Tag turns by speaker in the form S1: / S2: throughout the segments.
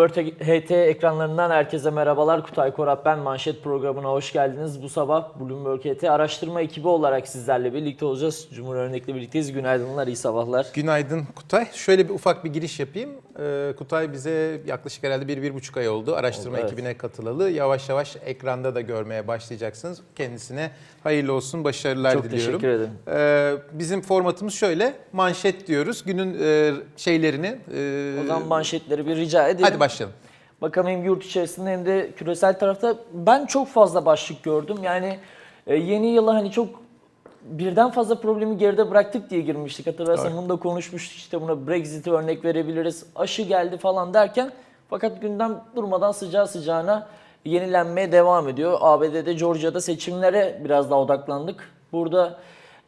S1: Bloomberg HT ekranlarından herkese merhabalar. Kutay Korap ben. Manşet programına hoş geldiniz. Bu sabah Bloomberg HT araştırma ekibi olarak sizlerle birlikte olacağız. Cumhur Örnek'le birlikteyiz. Günaydınlar, iyi sabahlar.
S2: Günaydın Kutay. Şöyle bir ufak bir giriş yapayım. Ee, Kutay bize yaklaşık herhalde bir, bir buçuk ay oldu. Araştırma
S1: Oldu, evet.
S2: ekibine katılalı. Yavaş yavaş ekranda da görmeye başlayacaksınız. Kendisine hayırlı olsun, başarılar
S1: Çok
S2: diliyorum.
S1: teşekkür ederim.
S2: Ee, bizim formatımız şöyle, manşet diyoruz. Günün e, şeylerini... e,
S1: O zaman manşetleri bir rica edelim.
S2: Hadi başlayalım.
S1: Bakalım hem yurt içerisinde hem de küresel tarafta ben çok fazla başlık gördüm. Yani e, yeni yıla hani çok birden fazla problemi geride bıraktık diye girmiştik. Hatırlarsan
S2: Doğru.
S1: bunu da konuşmuştuk. İşte buna Brexit'i örnek verebiliriz. Aşı geldi falan derken fakat gündem durmadan sıcağı sıcağına yenilenmeye devam ediyor. ABD'de Georgia'da seçimlere biraz daha odaklandık. Burada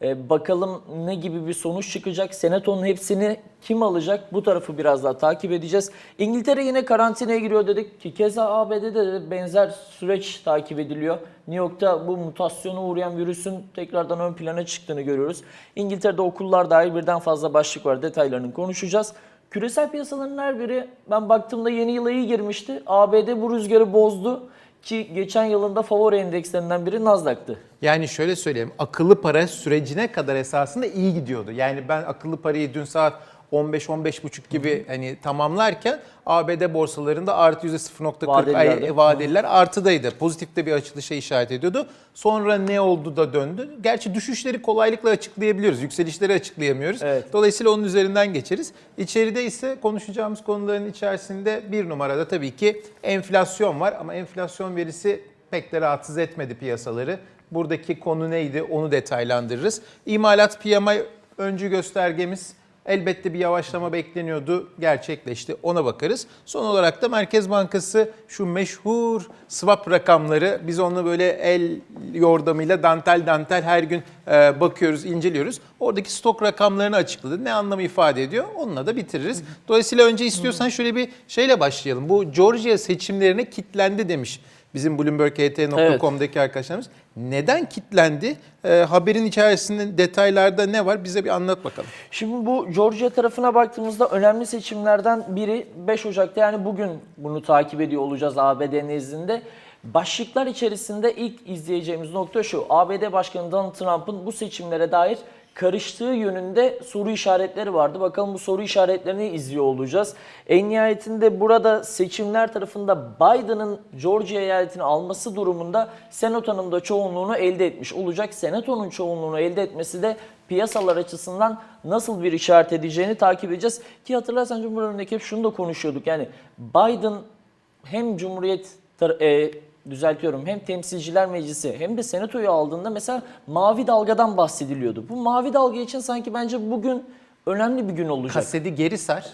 S1: e, bakalım ne gibi bir sonuç çıkacak. Senatonun hepsini kim alacak? Bu tarafı biraz daha takip edeceğiz. İngiltere yine karantinaya giriyor dedik ki keza ABD'de de benzer süreç takip ediliyor. New York'ta bu mutasyona uğrayan virüsün tekrardan ön plana çıktığını görüyoruz. İngiltere'de okullar dahil birden fazla başlık var. Detaylarını konuşacağız. Küresel piyasaların her biri ben baktığımda yeni yıla iyi girmişti. ABD bu rüzgarı bozdu ki geçen yılında favori endekslerinden biri Nasdaq'tı.
S2: Yani şöyle söyleyeyim, akıllı para sürecine kadar esasında iyi gidiyordu. Yani ben akıllı parayı dün saat 15-15.30 gibi hani tamamlarken ABD borsalarında artı %0.40
S1: Vadelilerde.
S2: ay- vadeliler artıdaydı. Pozitif de bir açılışa işaret ediyordu. Sonra ne oldu da döndü? Gerçi düşüşleri kolaylıkla açıklayabiliyoruz. Yükselişleri açıklayamıyoruz.
S1: Evet.
S2: Dolayısıyla onun üzerinden geçeriz. İçeride ise konuşacağımız konuların içerisinde bir numarada tabii ki enflasyon var. Ama enflasyon verisi pek de rahatsız etmedi piyasaları. Buradaki konu neydi onu detaylandırırız. İmalat PMI öncü göstergemiz elbette bir yavaşlama bekleniyordu. Gerçekleşti. Ona bakarız. Son olarak da Merkez Bankası şu meşhur swap rakamları biz onu böyle el yordamıyla dantel dantel her gün e, bakıyoruz, inceliyoruz. Oradaki stok rakamlarını açıkladı. Ne anlamı ifade ediyor? Onunla da bitiririz. Dolayısıyla önce istiyorsan şöyle bir şeyle başlayalım. Bu Georgia seçimlerine kitlendi demiş bizim bloomberg.ht.com'daki arkadaşlarımız. Neden kitlendi? E, haberin içerisinde detaylarda ne var? Bize bir anlat bakalım.
S1: Şimdi bu Georgia tarafına baktığımızda önemli seçimlerden biri 5 Ocak'ta yani bugün bunu takip ediyor olacağız ABD nezdinde. Başlıklar içerisinde ilk izleyeceğimiz nokta şu. ABD Başkanı Donald Trump'ın bu seçimlere dair karıştığı yönünde soru işaretleri vardı. Bakalım bu soru işaretlerini izliyor olacağız. En nihayetinde burada seçimler tarafında Biden'ın Georgia eyaletini alması durumunda Senato'nun da çoğunluğunu elde etmiş olacak. Senato'nun çoğunluğunu elde etmesi de piyasalar açısından nasıl bir işaret edeceğini takip edeceğiz. Ki hatırlarsan Cumhurbaşkanı'ndaki hep şunu da konuşuyorduk. Yani Biden hem Cumhuriyet e, düzeltiyorum hem Temsilciler Meclisi hem de Senato'yu aldığında mesela mavi dalgadan bahsediliyordu. Bu mavi dalga için sanki bence bugün önemli bir gün olacak.
S2: Kaseti geri sar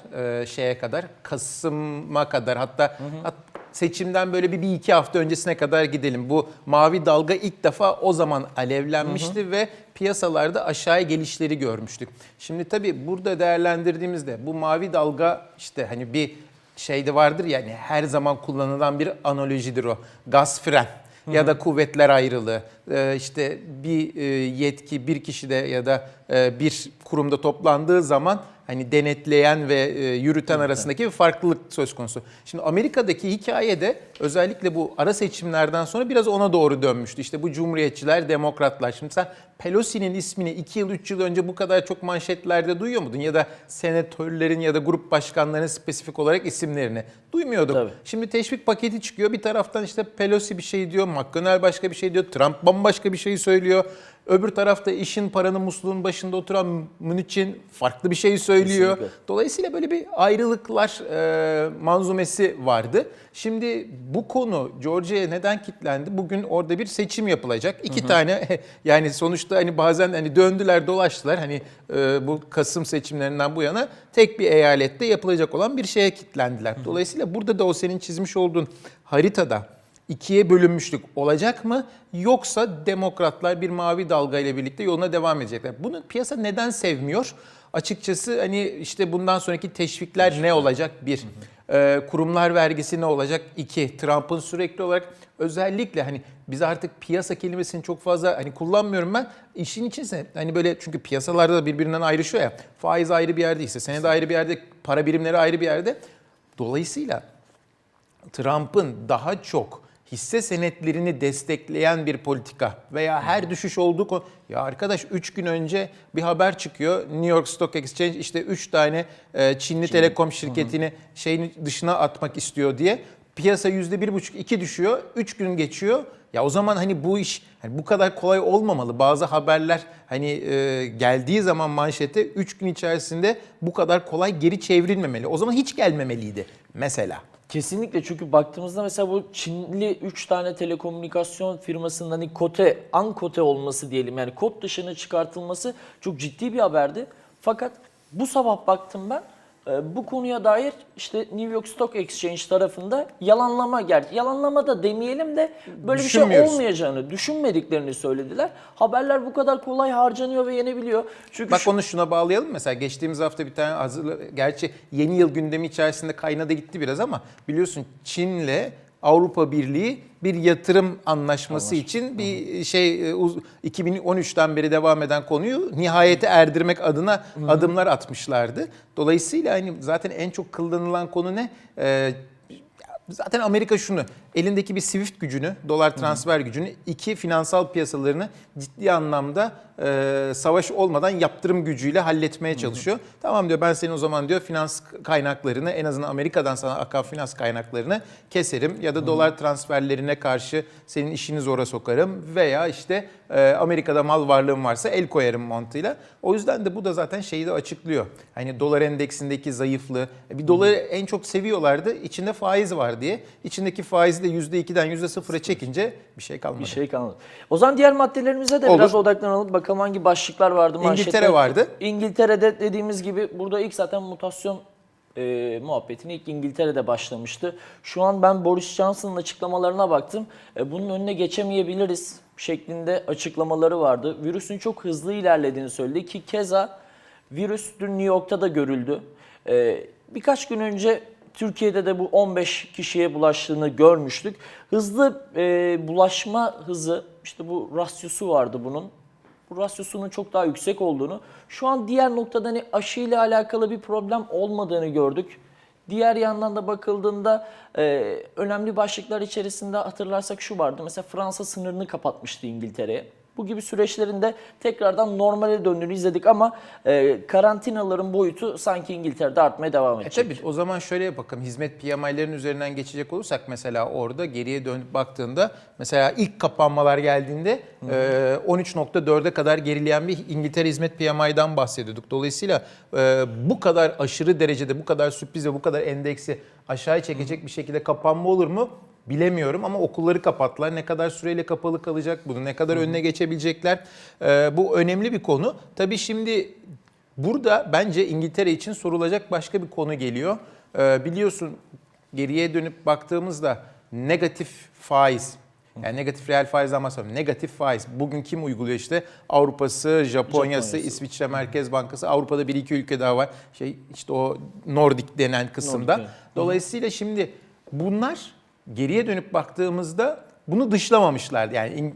S2: e, şeye kadar, Kasım'a kadar hatta hat- seçimden böyle bir, bir iki hafta öncesine kadar gidelim. Bu mavi dalga ilk defa o zaman alevlenmişti ve piyasalarda aşağıya gelişleri görmüştük. Şimdi tabii burada değerlendirdiğimizde bu mavi dalga işte hani bir şeyde vardır ya hani her zaman kullanılan bir analojidir o. Gaz fren ya da kuvvetler ayrılığı Ee, işte bir e, yetki bir kişide ya da e, bir kurumda toplandığı zaman hani denetleyen ve e, yürüten arasındaki bir farklılık söz konusu. Şimdi Amerika'daki hikayede özellikle bu ara seçimlerden sonra biraz ona doğru dönmüştü. İşte bu cumhuriyetçiler, demokratlar. Şimdi sen Pelosi'nin ismini 2 yıl 3 yıl önce bu kadar çok manşetlerde duyuyor muydun? Ya da senatörlerin ya da grup başkanlarının spesifik olarak isimlerini duymuyorduk.
S1: Tabii.
S2: Şimdi teşvik paketi çıkıyor. Bir taraftan işte Pelosi bir şey diyor, McConnell başka bir şey diyor, Trump bambaşka bir şey söylüyor. Öbür tarafta işin paranın musluğun başında oturan Mnuchin farklı bir şey söylüyor.
S1: Kesinlikle.
S2: Dolayısıyla böyle bir ayrılıklar e, manzumesi vardı. Şimdi bu konu Georgia'ya neden kilitlendi? Bugün orada bir seçim yapılacak. İki tane yani sonuçta hani bazen hani döndüler dolaştılar. Hani e, bu Kasım seçimlerinden bu yana tek bir eyalette yapılacak olan bir şeye kilitlendiler. Dolayısıyla burada da o senin çizmiş olduğun haritada ikiye bölünmüşlük olacak mı? Yoksa demokratlar bir mavi dalga ile birlikte yoluna devam edecekler. Bunu piyasa neden sevmiyor? Açıkçası hani işte bundan sonraki teşvikler ne olacak? Bir. Ee, kurumlar vergisi ne olacak? İki. Trump'ın sürekli olarak özellikle hani biz artık piyasa kelimesini çok fazla hani kullanmıyorum ben. İşin içinse hani böyle çünkü piyasalarda da birbirinden ayrışıyor ya. Faiz ayrı bir yerde ise senede ayrı bir yerde, para birimleri ayrı bir yerde. Dolayısıyla Trump'ın daha çok hisse senetlerini destekleyen bir politika veya her düşüş olduğu. Ya arkadaş 3 gün önce bir haber çıkıyor. New York Stock Exchange işte 3 tane e, Çinli telekom şirketini şeyin dışına atmak istiyor diye. Piyasa %1,5-2 düşüyor. 3 gün geçiyor. Ya o zaman hani bu iş hani bu kadar kolay olmamalı. Bazı haberler hani e, geldiği zaman manşete 3 gün içerisinde bu kadar kolay geri çevrilmemeli. O zaman hiç gelmemeliydi mesela.
S1: Kesinlikle çünkü baktığımızda mesela bu Çinli 3 tane telekomünikasyon firmasının hani kote, ankote olması diyelim yani kod dışına çıkartılması çok ciddi bir haberdi. Fakat bu sabah baktım ben bu konuya dair işte New York Stock Exchange tarafında yalanlama gerçi yalanlama da demeyelim de böyle bir şey olmayacağını düşünmediklerini söylediler. Haberler bu kadar kolay harcanıyor ve yenebiliyor. Çünkü
S2: Bak
S1: şu-
S2: onu şuna bağlayalım. Mesela geçtiğimiz hafta bir tane hazırla... Gerçi yeni yıl gündemi içerisinde kaynadı gitti biraz ama biliyorsun Çin'le Avrupa Birliği bir yatırım anlaşması için bir şey e, uz- 2013'ten beri devam eden konuyu nihayete erdirmek adına adımlar atmışlardı. Dolayısıyla hani zaten en çok kullanılan konu ne? Ee, Zaten Amerika şunu, elindeki bir Swift gücünü, dolar transfer gücünü, iki finansal piyasalarını ciddi anlamda e, savaş olmadan yaptırım gücüyle halletmeye çalışıyor. Tamam diyor ben senin o zaman diyor finans kaynaklarını en azından Amerika'dan sana akan finans kaynaklarını keserim ya da dolar transferlerine karşı senin işini zora sokarım veya işte e, Amerika'da mal varlığım varsa el koyarım mantığıyla. O yüzden de bu da zaten şeyi de açıklıyor. Hani dolar endeksindeki zayıflığı. Bir doları en çok seviyorlardı. içinde faiz var diye. İçindeki faizi de %2'den %0'a çekince bir şey kalmadı.
S1: bir şey kalmadı. O zaman diğer maddelerimize de
S2: Olur.
S1: biraz odaklanalım. Bakalım hangi başlıklar vardı.
S2: İngiltere vardı.
S1: İngiltere'de dediğimiz gibi burada ilk zaten mutasyon e, muhabbetini ilk İngiltere'de başlamıştı. Şu an ben Boris Johnson'ın açıklamalarına baktım. E, bunun önüne geçemeyebiliriz şeklinde açıklamaları vardı. Virüsün çok hızlı ilerlediğini söyledi ki keza virüs dün New York'ta da görüldü. E, birkaç gün önce Türkiye'de de bu 15 kişiye bulaştığını görmüştük. Hızlı e, bulaşma hızı, işte bu rasyosu vardı bunun bu rasyosunun çok daha yüksek olduğunu, şu an diğer noktada hani aşı ile alakalı bir problem olmadığını gördük. Diğer yandan da bakıldığında e, önemli başlıklar içerisinde hatırlarsak şu vardı. Mesela Fransa sınırını kapatmıştı İngiltere'ye. Bu gibi süreçlerinde tekrardan normale döndüğünü izledik ama e, karantinaların boyutu sanki İngiltere'de artmaya devam
S2: E
S1: edecek.
S2: tabii o zaman şöyle bakalım hizmet PMI'lerin üzerinden geçecek olursak mesela orada geriye dönüp baktığında mesela ilk kapanmalar geldiğinde e, 13.4'e kadar gerileyen bir İngiltere hizmet PMI'dan bahsediyorduk. Dolayısıyla e, bu kadar aşırı derecede bu kadar sürpriz ve bu kadar endeksi aşağıya çekecek bir şekilde kapanma olur mu? Bilemiyorum ama okulları kapattılar. Ne kadar süreyle kapalı kalacak bunu, ne kadar önüne geçebilecekler. E, bu önemli bir konu. Tabii şimdi Burada bence İngiltere için sorulacak başka bir konu geliyor. Ee, biliyorsun geriye dönüp baktığımızda negatif faiz, yani negatif reel faizden bahsediyorum. Negatif faiz. Bugün kim uyguluyor işte? Avrupa'sı, Japonya'sı,
S1: Japonya'sı.
S2: İsviçre Merkez Bankası. Avrupa'da bir iki ülke daha var. Şey işte o Nordik denen kısımda.
S1: Nordik, evet.
S2: Dolayısıyla şimdi bunlar geriye dönüp baktığımızda bunu dışlamamışlardı. Yani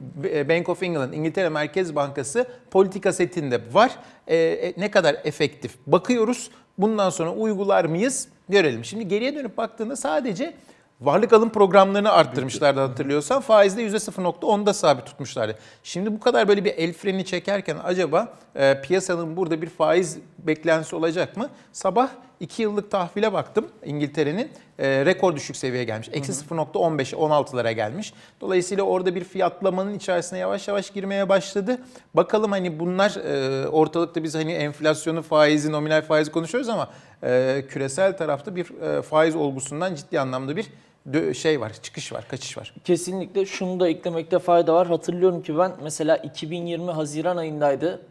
S2: Bank of England, İngiltere Merkez Bankası politika setinde var. Ee, e, ne kadar efektif bakıyoruz. Bundan sonra uygular mıyız görelim. Şimdi geriye dönüp baktığında sadece varlık alım programlarını arttırmışlardı hatırlıyorsan. Faizde %0.10'da sabit tutmuşlardı. Şimdi bu kadar böyle bir el freni çekerken acaba e, piyasanın burada bir faiz beklentisi olacak mı? Sabah 2 yıllık tahvile baktım İngiltere'nin e, rekor düşük seviyeye gelmiş. Eksi 0.15'e 16'lara gelmiş. Dolayısıyla orada bir fiyatlamanın içerisine yavaş yavaş girmeye başladı. Bakalım hani bunlar e, ortalıkta biz hani enflasyonu, faizi, nominal faizi konuşuyoruz ama e, küresel tarafta bir e, faiz olgusundan ciddi anlamda bir şey var, çıkış var, kaçış var.
S1: Kesinlikle şunu da eklemekte fayda var. Hatırlıyorum ki ben mesela 2020 Haziran ayındaydı.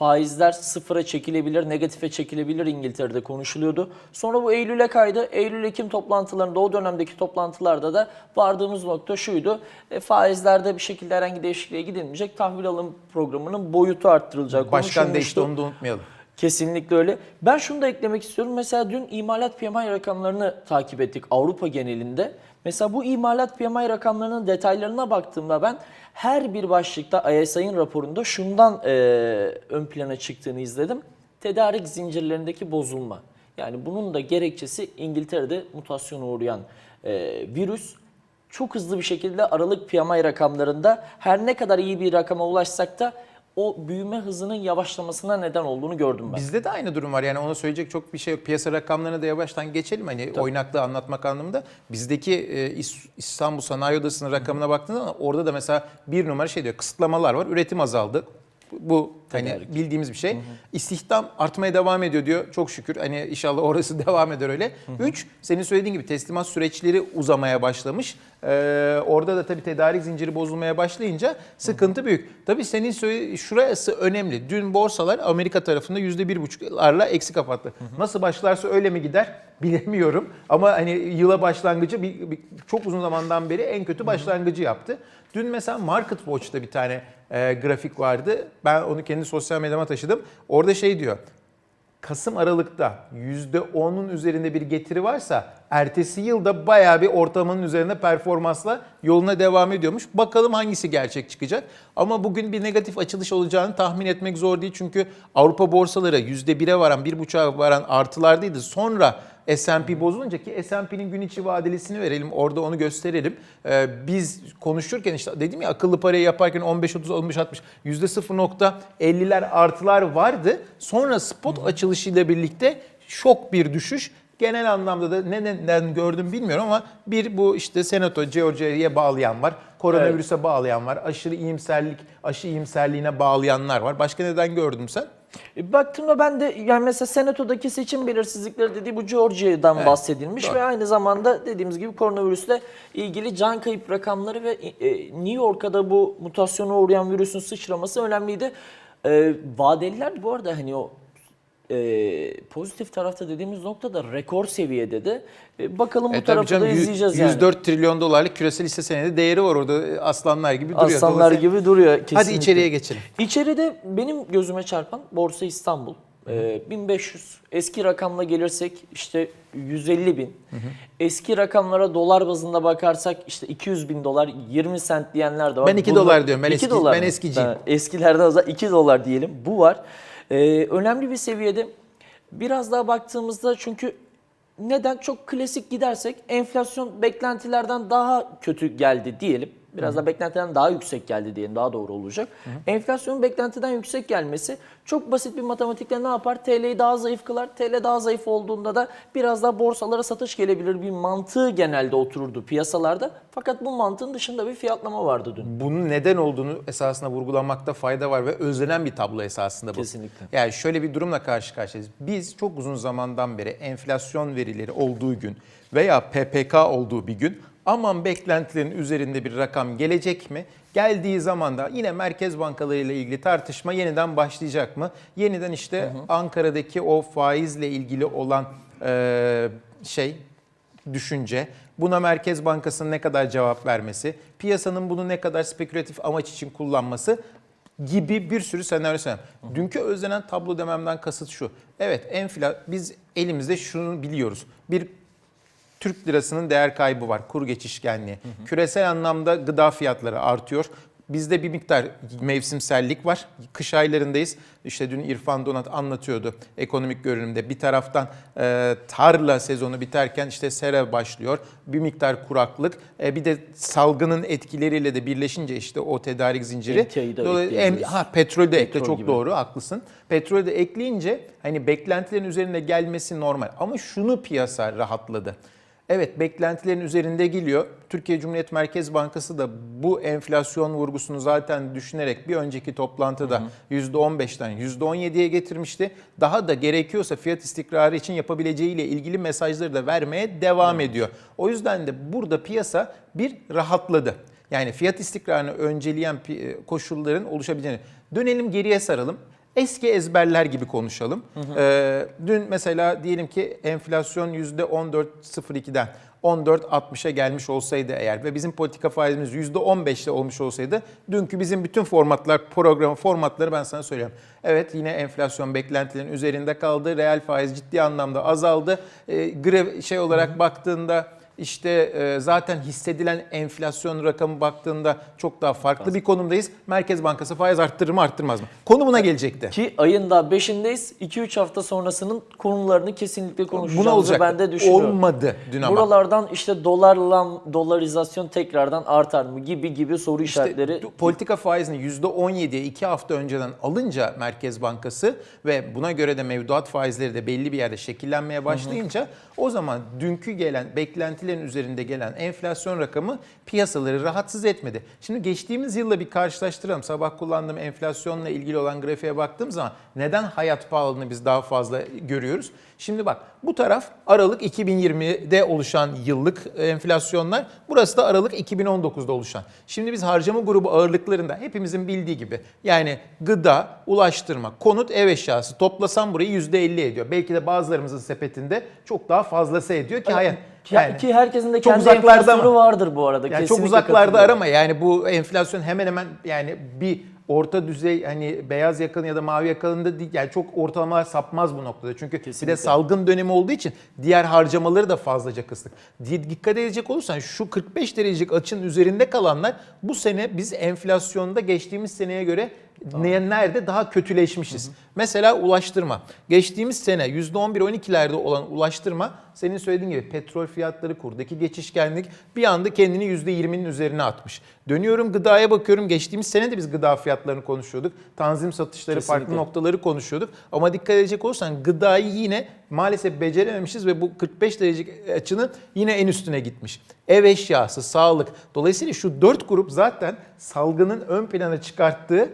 S1: Faizler sıfıra çekilebilir, negatife çekilebilir İngiltere'de konuşuluyordu. Sonra bu Eylül'e kaydı. Eylül-Ekim toplantılarında, o dönemdeki toplantılarda da vardığımız nokta şuydu. E, faizlerde bir şekilde herhangi değişikliğe gidilmeyecek. Tahvil alım programının boyutu arttırılacağı
S2: Başkan değişti onu da unutmayalım.
S1: Kesinlikle öyle. Ben şunu da eklemek istiyorum. Mesela dün imalat PMI rakamlarını takip ettik Avrupa genelinde. Mesela bu imalat PMI rakamlarının detaylarına baktığımda ben her bir başlıkta ISI'nin raporunda şundan e, ön plana çıktığını izledim. Tedarik zincirlerindeki bozulma. Yani bunun da gerekçesi İngiltere'de mutasyona uğrayan e, virüs çok hızlı bir şekilde Aralık PMI rakamlarında her ne kadar iyi bir rakama ulaşsak da o büyüme hızının yavaşlamasına neden olduğunu gördüm ben.
S2: Bizde de aynı durum var. Yani ona söyleyecek çok bir şey yok. Piyasa rakamlarına da yavaştan geçelim. Hani oynaklığı anlatmak anlamında. Bizdeki e, İs- İstanbul Sanayi Odası'nın rakamına baktığında orada da mesela bir numara şey diyor. Kısıtlamalar var. Üretim azaldı. Bu hani
S1: Tedarik.
S2: bildiğimiz bir şey. İstihdam artmaya devam ediyor diyor. Çok şükür. Hani inşallah orası devam eder öyle. Üç, senin söylediğin gibi teslimat süreçleri uzamaya başlamış. Ee, orada da tabii tedarik zinciri bozulmaya başlayınca sıkıntı büyük. Tabii senin söylediğin şurası önemli. Dün borsalar Amerika tarafında yüzde bir buçuklarla eksi kapattı. Nasıl başlarsa öyle mi gider bilemiyorum. Ama hani yıla başlangıcı bir, bir- çok uzun zamandan beri en kötü başlangıcı yaptı. Dün mesela Market Watch'ta bir tane e, grafik vardı. Ben onu kendi sosyal medyama taşıdım. Orada şey diyor. Kasım Aralık'ta %10'un üzerinde bir getiri varsa ertesi yılda bayağı bir ortalamanın üzerinde performansla yoluna devam ediyormuş. Bakalım hangisi gerçek çıkacak. Ama bugün bir negatif açılış olacağını tahmin etmek zor değil. Çünkü Avrupa borsaları %1'e varan, 1,5'a varan artılardaydı. Sonra S&P bozulunca ki S&P'nin gün içi vadelisini verelim orada onu gösterelim. Ee, biz konuşurken işte dedim ya akıllı parayı yaparken 15-30 15-60 %0.50'ler artılar vardı. Sonra spot açılışıyla birlikte şok bir düşüş. Genel anlamda da ne neden gördüm bilmiyorum ama bir bu işte Senato Georgia'ya bağlayan var. Koronavirüse bağlayan var. Aşırı iyimserlik, aşı iyimserliğine bağlayanlar var. Başka neden gördüm sen?
S1: E, Baktığımda ben de yani mesela Senato'daki seçim belirsizlikleri dediği bu Georgia'dan
S2: Evet,
S1: bahsedilmiş
S2: doğru.
S1: ve aynı zamanda dediğimiz gibi koronavirüsle ilgili can kayıp rakamları ve e, New York'a da bu mutasyona uğrayan virüsün sıçraması önemliydi. E, vadeliler bu arada hani o e, pozitif tarafta dediğimiz noktada rekor seviyede de e, bakalım bu
S2: E tabii
S1: tarafı
S2: canım,
S1: da izleyeceğiz yani.
S2: 104 trilyon dolarlık küresel hisse senedi değeri var orada e, aslanlar gibi duruyor.
S1: Aslanlar gibi duruyor kesinlikle.
S2: Hadi içeriye geçelim.
S1: İçeride benim gözüme çarpan Borsa İstanbul. Ee, 1500 eski rakamla gelirsek işte 150 bin. Eski rakamlara dolar bazında bakarsak işte 200 bin dolar 20 sent diyenler de var.
S2: Ben iki dolar diyorum, ben eski- ben
S1: mı?
S2: eskiciyim.
S1: O zaman 2 dolar diyelim. Bu var. Ee, önemli bir seviyede. Biraz daha baktığımızda çünkü neden çok klasik gidersek enflasyon beklentilerden daha kötü geldi diyelim. Biraz da beklentilerden daha yüksek geldi diyelim daha doğru olacak. Enflasyonun beklentiden yüksek gelmesi çok basit bir matematikle ne yapar? TL'yi daha zayıf kılar. TL daha zayıf olduğunda da biraz daha borsalara satış gelebilir bir mantığı genelde otururdu piyasalarda. Fakat bu mantığın dışında bir fiyatlama vardı dün.
S2: Bunun neden olduğunu esasında vurgulamakta fayda var ve özlenen bir tablo esasında bu.
S1: Kesinlikle.
S2: Yani şöyle bir durumla karşı karşıyayız. Biz çok uzun zamandan beri enflasyon verileri olduğu gün veya PPK olduğu bir gün aman beklentilerin üzerinde bir rakam gelecek mi? Geldiği zaman da yine merkez bankaları ile ilgili tartışma yeniden başlayacak mı? Yeniden işte Ankara'daki o faizle ilgili olan e, şey düşünce, buna Merkez Bankası'nın ne kadar cevap vermesi, piyasanın bunu ne kadar spekülatif amaç için kullanması gibi bir sürü senaryo senaryo. Dünkü özlenen tablo dememden kasıt şu. Evet enfla biz elimizde şunu biliyoruz. Bir Türk lirasının değer kaybı var, kur geçişkenliği. Küresel anlamda gıda fiyatları artıyor. Bizde bir miktar mevsimsellik var. Kış aylarındayız. İşte dün İrfan Donat anlatıyordu ekonomik görünümde. Bir taraftan e, tarla sezonu biterken işte sera başlıyor. Bir miktar kuraklık. E, bir de salgının etkileriyle de birleşince işte o tedarik zinciri.
S1: Emtiayı da
S2: Dolayı-
S1: ekleyebiliriz.
S2: em- ha petrol de ekle çok
S1: gibi.
S2: doğru haklısın. Petrolü de ekleyince hani beklentilerin üzerine gelmesi normal. Ama şunu piyasa rahatladı. Evet beklentilerin üzerinde geliyor. Türkiye Cumhuriyet Merkez Bankası da bu enflasyon vurgusunu zaten düşünerek bir önceki toplantıda %15'ten %17'ye getirmişti. Daha da gerekiyorsa fiyat istikrarı için yapabileceğiyle ilgili mesajları da vermeye devam ediyor. O yüzden de burada piyasa bir rahatladı. Yani fiyat istikrarını önceleyen pi- koşulların oluşabileceğini. Dönelim geriye saralım. Eski ezberler gibi konuşalım. Ee, dün mesela diyelim ki enflasyon %14.02'den 14.60'a gelmiş olsaydı eğer ve bizim politika faizimiz %15'te olmuş olsaydı dünkü bizim bütün formatlar, program formatları ben sana söylüyorum. Evet yine enflasyon beklentilerin üzerinde kaldı. Reel faiz ciddi anlamda azaldı. Ee, grev şey olarak baktığında İşte e, zaten hissedilen enflasyon rakamı baktığında çok daha farklı bir konumdayız. Merkez Bankası faiz arttırır mı arttırmaz mı? Konu buna gelecekti.
S1: Ki ayın daha 5'indeyiz. 2-3 hafta sonrasının konularını kesinlikle
S2: Buna
S1: konuşacağımızı
S2: olacak.
S1: ben de düşünüyorum.
S2: Olmadı dün ama.
S1: Buralardan işte dolarla dolarizasyon tekrardan artar mı gibi gibi soru işaretleri.
S2: İşte politika faizini %17'ye 2 hafta önceden alınca Merkez Bankası ve buna göre de mevduat faizleri de belli bir yerde şekillenmeye başlayınca o zaman dünkü gelen beklentilerin üzerinde gelen enflasyon rakamı piyasaları rahatsız etmedi. Şimdi geçtiğimiz yılla bir karşılaştıralım. Sabah kullandığım enflasyonla ilgili olan grafiğe baktığım zaman neden hayat pahalılığını biz daha fazla görüyoruz? Şimdi bak bu taraf Aralık 2020'de oluşan yıllık enflasyonlar. Burası da Aralık 2019'da oluşan. Şimdi biz harcama grubu ağırlıklarında hepimizin bildiği gibi yani gıda, ulaştırma, konut, ev eşyası toplasam burayı %50 ediyor. Belki de bazılarımızın sepetinde çok daha fazlası ediyor ki hayat.
S1: Ki, ki herkesin de
S2: çok
S1: kendi
S2: uzaklarda
S1: enflasyonu vardır bu arada.
S2: Yani çok uzaklarda arama yani bu enflasyon hemen hemen yani bir orta düzey hani beyaz yakanın ya da mavi yakalında değil yani çok ortalamalar sapmaz bu noktada. Çünkü bir
S1: Kesinlikle.
S2: de salgın dönemi olduğu için diğer harcamaları da fazlaca kıstık. Di- Dikkat edecek olursan şu 45 derecelik açının üzerinde kalanlar bu sene biz enflasyonda geçtiğimiz seneye göre ne, nerede daha kötüleşmişiz. Mesela ulaştırma. Geçtiğimiz sene %11-12'lerde olan ulaştırma senin söylediğin gibi petrol fiyatları kurdaki geçişkenlik bir anda kendini %20'nin üzerine atmış. Dönüyorum gıdaya bakıyorum. Geçtiğimiz sene de biz gıda fiyatlarını konuşuyorduk. Tanzim satışları
S1: Kesinlikle.
S2: farklı noktaları konuşuyorduk. Ama dikkat edecek olursan gıdayı yine maalesef becerememişiz ve bu 45 derecelik açının yine en üstüne gitmiş. Ev eşyası, sağlık. Dolayısıyla şu dört grup zaten salgının ön plana çıkarttığı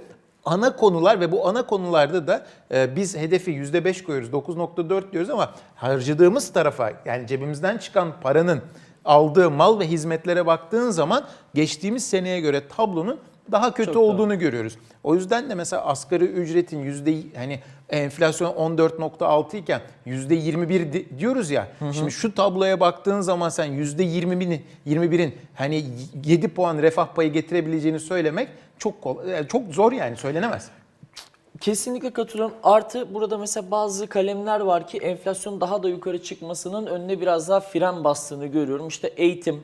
S2: ana konular ve bu ana konularda da e, biz hedefi %5 koyuyoruz, 9.4 diyoruz ama harcadığımız tarafa yani cebimizden çıkan paranın aldığı mal ve hizmetlere baktığın zaman geçtiğimiz seneye göre tablonun daha kötü
S1: Çok
S2: olduğunu görüyoruz. O yüzden de mesela asgari ücretin yüzde hani enflasyon 14.6 iken yüzde 21 di- diyoruz ya. Şimdi şu tabloya baktığın zaman sen yüzde 20'bin 21'in hani 7 puan refah payı getirebileceğini söylemek çok kolay, yani çok zor yani söylenemez.
S1: Kesinlikle katılıyorum. Artı burada mesela bazı kalemler var ki enflasyon daha da yukarı çıkmasının önüne biraz daha fren bastığını görüyorum. İşte eğitim,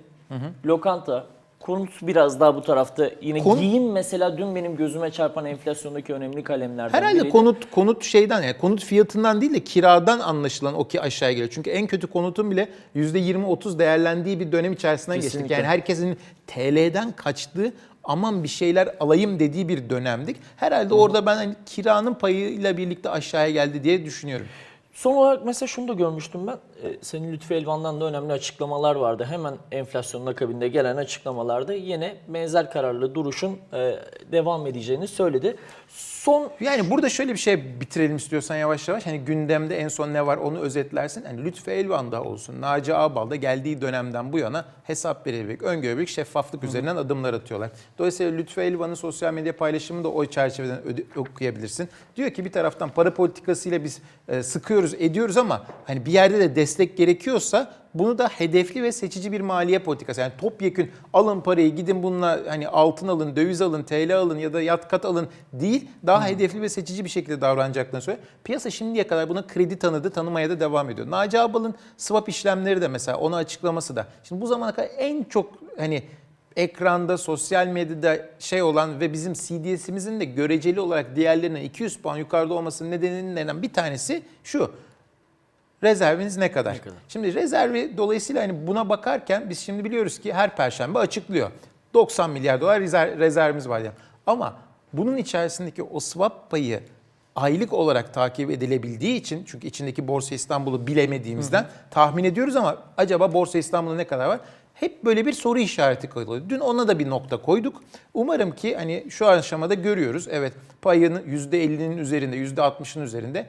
S1: lokanta, konut biraz daha bu tarafta. Yine
S2: Kon-
S1: giyim mesela dün benim gözüme çarpan enflasyondaki önemli kalemlerden
S2: Herhalde
S1: biriydi.
S2: konut konut şeyden yani konut fiyatından değil de kiradan anlaşılan o ki aşağıya geliyor. Çünkü en kötü konutun bile %20-30 değerlendiği bir dönem içerisinden geçtik.
S1: Kesinlikle.
S2: Yani herkesin TL'den kaçtığı aman bir şeyler alayım dediği bir dönemdik. Herhalde orada ben hani kiranın payıyla birlikte aşağıya geldi diye düşünüyorum.
S1: Son olarak mesela şunu da görmüştüm ben. Ee, Senin Lütfü Elvan'dan da önemli açıklamalar vardı. Hemen enflasyonun akabinde gelen açıklamalarda yine benzer kararlı duruşun e, devam edeceğini söyledi. Son
S2: Yani burada şöyle bir şey bitirelim istiyorsan yavaş yavaş. Hani gündemde en son ne var onu özetlersin. Hani Lütfü Elvan'da olsun, Naci Ağbal'da geldiği dönemden bu yana hesap verebilmek, öngörebilmek, şeffaflık üzerinden adımlar atıyorlar. Dolayısıyla Lütfü Elvan'ın sosyal medya paylaşımını da o çerçeveden okuyabilirsin. Diyor ki bir taraftan para politikasıyla biz e, sıkıyoruz, ediyoruz ama hani bir yerde de destek gerekiyorsa bunu da hedefli ve seçici bir maliye politikası. Yani topyekün alın parayı gidin bununla hani altın alın, döviz alın, TL alın ya da yat kat alın değil. Daha hedefli ve seçici bir şekilde davranacaklarını söylüyor. Piyasa şimdiye kadar buna kredi tanıdı, tanımaya da devam ediyor. Naci Ağbal'ın swap işlemleri de mesela onu açıklaması da. Şimdi bu zamana kadar en çok hani ekranda, sosyal medyada şey olan ve bizim CDS'imizin de göreceli olarak diğerlerine 200 puan yukarıda olmasının nedenlerinden bir tanesi şu. Rezerviniz ne kadar?
S1: Ne kadar?
S2: Şimdi rezervi dolayısıyla hani buna bakarken biz şimdi biliyoruz ki her perşembe açıklıyor. 90 milyar dolar rezerv, rezervimiz var diye. Ama bunun içerisindeki o swap payı aylık olarak takip edilebildiği için çünkü içindeki Borsa İstanbul'u bilemediğimizden tahmin ediyoruz ama acaba Borsa İstanbul'da ne kadar var? Hep böyle bir soru işareti koyuluyor. Dün ona da bir nokta koyduk. Umarım ki hani şu aşamada görüyoruz. Evet payının %50'nin üzerinde, %60'ın üzerinde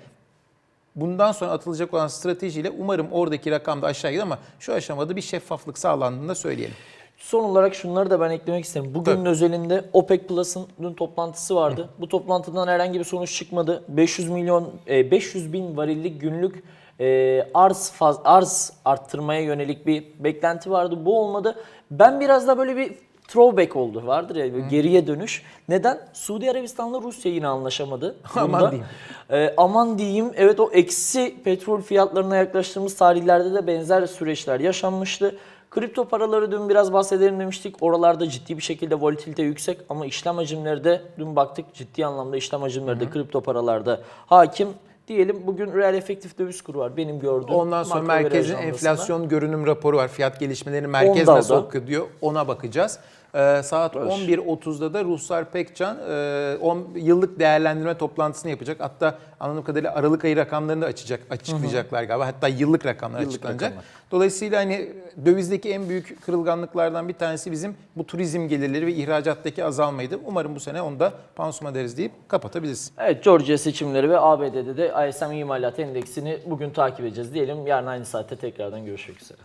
S2: Bundan sonra atılacak olan stratejiyle umarım oradaki rakam da aşağı gider ama şu aşamada bir şeffaflık sağlandığını da söyleyelim.
S1: Son olarak şunları da ben eklemek isterim. Bugünün
S2: Tabii.
S1: özelinde OPEC Plus'ın dün toplantısı vardı. Bu toplantıdan herhangi bir sonuç çıkmadı. 500 milyon e, 500 bin varillik günlük e, arz faz, arz arttırmaya yönelik bir beklenti vardı. Bu olmadı. Ben biraz da böyle bir throwback oldu. Vardır ya böyle geriye dönüş. Neden? Suudi Arabistan'la Rusya yine anlaşamadı.
S2: Aman diyeyim.
S1: E, aman diyeyim. Evet o eksi petrol fiyatlarına yaklaştığımız tarihlerde de benzer süreçler yaşanmıştı. Kripto paraları dün biraz bahsedelim demiştik. Oralarda ciddi bir şekilde volatilite yüksek ama işlem hacimleri de dün baktık ciddi anlamda işlem hacimleri de kripto paralarda hakim. Diyelim bugün reel efektif döviz kuru var benim gördüğüm.
S2: Ondan sonra merkezin enflasyon görünüm raporu var. Fiyat gelişmeleri merkez
S1: Ondal'da.
S2: nasıl okuyor diyor. Ona bakacağız. Ee, saat 11.30'da da Ruhsar Pekcan e, on, yıllık değerlendirme toplantısını yapacak. Hatta anladığım kadarıyla Aralık ayı rakamlarını da açacak, açıklayacaklar galiba. Hatta yıllık rakamlar
S1: Yıllık
S2: açıklanacak.
S1: rakamlar.
S2: Dolayısıyla hani dövizdeki en büyük kırılganlıklardan bir tanesi bizim bu turizm gelirleri ve ihracattaki azalmaydı. Umarım bu sene onu da pansuma deriz deyip kapatabiliriz.
S1: Evet Georgia seçimleri ve ABD'de de ISM imalat endeksini bugün takip edeceğiz diyelim. Yarın aynı saatte tekrardan görüşmek üzere.